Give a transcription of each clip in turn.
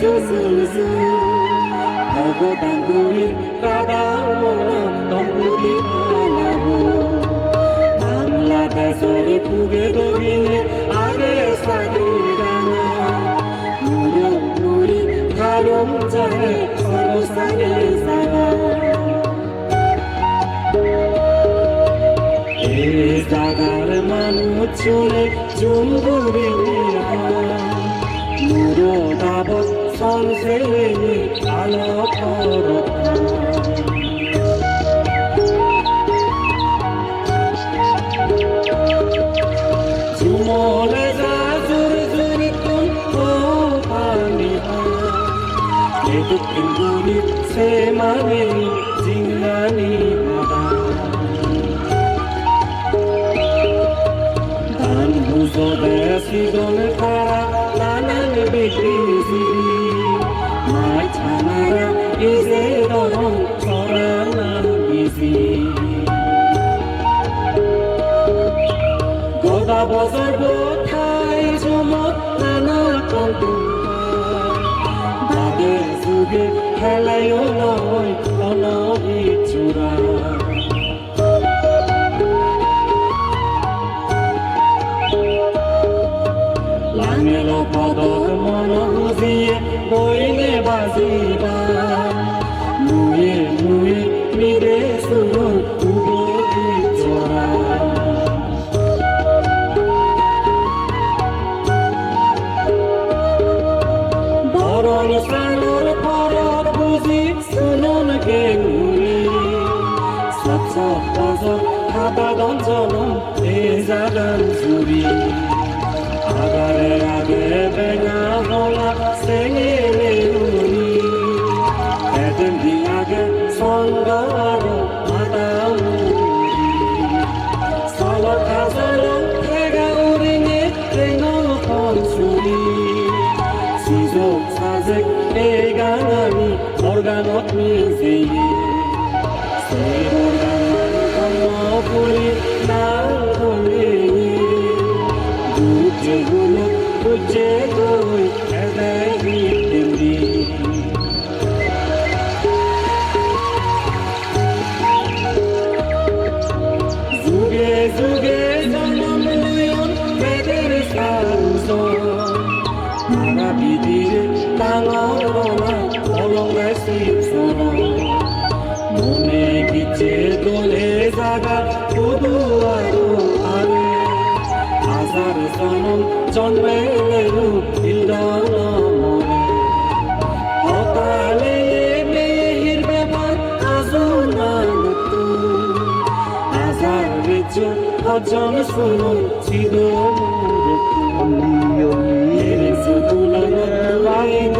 সুসুসু তব তাঙ্গুলি দাদা মনম তঙ্গুলি পালাব বাংলাদেশরে পুগে দবিলে আগে স্বাধীন মুরম মুরি ধারম যায় সর্বস্থানে সারা দাদার মানুষ চলে চুম্বুরে মোর দাবত সংসেলে আলো করতা Jumole za zur zur kun ho pani ha Edu kinguni নানা কন্তু বাগে যুগে খেলায়ও নয় অনহি চূড়া। লাঙের পদর মন বুঝিয়ে বইলে বাজিবা। বরং সানোর পরত বুঝি শুনুন কে ঘুরি স্বচ্ছ পজ হাতা দঞ্চন এ জাগান চুরি অর্গানত মিজিয়ে সেই অর্গান কর্মপুরি না বলে দুঃখগুলো বুঝে গই এদাই জন্মেরও ছিল না মনে অকালে মেয়ের ব্যাপার আজও না আজার বেচ অজন শুনো ছিল অলি অলি সুতুলার বাইদ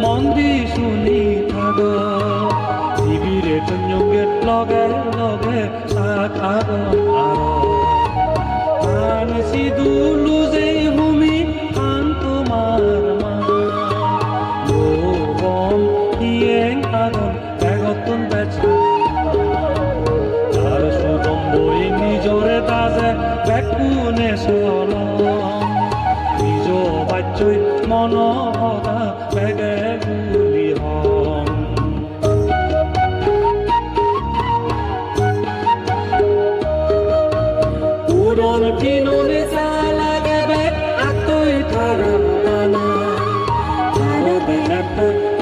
বেবন মন্দি শুনি থাগ শিবিরে সংযোগের লগে লগে সাকাগ আর। আন সিদু লুজে হুমি